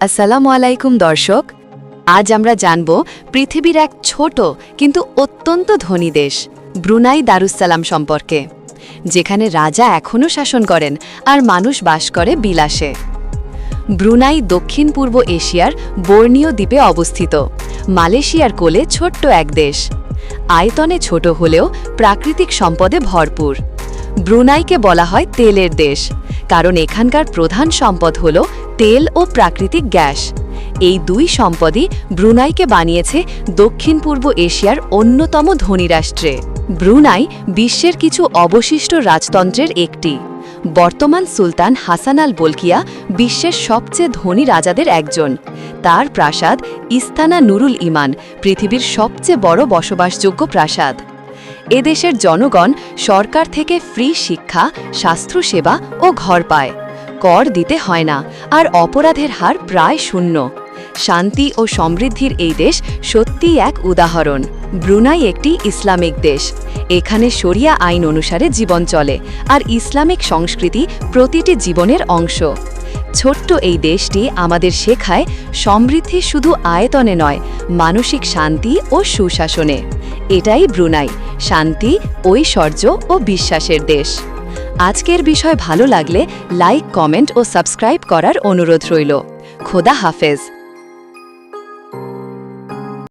আসসালামু আলাইকুম দর্শক। আজ আমরা জানব পৃথিবীর এক ছোট কিন্তু অত্যন্ত ধনী দেশ, ব্রুনাই দারুসালাম সম্পর্কে, যেখানে রাজা এখনও শাসন করেন আর মানুষ বাস করে বিলাসে। ব্রুনাই দক্ষিণ পূর্ব এশিয়ার বর্ণীয় দ্বীপে অবস্থিত, মালয়েশিয়ার কোলে ছোট্ট এক দেশ। আয়তনে ছোট হলেও প্রাকৃতিক সম্পদে ভরপুর। ব্রুনাইকে বলা হয় তেলের দেশ, কারণ এখানকার প্রধান সম্পদ হল তেল ও প্রাকৃতিক গ্যাস। এই দুই সম্পদই ব্রুনাইকে বানিয়েছে দক্ষিণ পূর্ব এশিয়ার অন্যতম ধনী রাষ্ট্রে। ব্রুনাই বিশ্বের কিছু অবশিষ্ট রাজতন্ত্রের একটি। বর্তমান সুলতান হাসান আল বলকিয়া বিশ্বের সবচেয়ে ধনী রাজাদের একজন। তার প্রাসাদ ইস্তানা নুরুল ইমান, পৃথিবীর সবচেয়ে বড় বসবাসযোগ্য প্রাসাদ। এদেশের জনগণ সরকার থেকে ফ্রি শিক্ষা, স্বাস্থ্যসেবা ও ঘর পায়। কর দিতে হয় না, আর অপরাধের হার প্রায় শূন্য। শান্তি ও সমৃদ্ধির এই দেশ সত্যিই এক উদাহরণ। ব্রুনাই একটি ইসলামিক দেশ। এখানে শরিয়া আইন অনুসারে জীবন চলে, আর ইসলামিক সংস্কৃতি প্রতিটি জীবনের অংশ। ছোট্ট এই দেশটি আমাদের শেখায় সমৃদ্ধি শুধু আয়তনে নয়, মানসিক শান্তি ও সুশাসনে। এটাই ব্রুনাই, শান্তি, ঐশ্বর্য ও বিশ্বাসের দেশ। আজকের বিষয় ভালো লাগলে লাইক কমেন্ট ও সাবস্ক্রাইব করার অনুরোধ রইল। খোদা হাফেজ।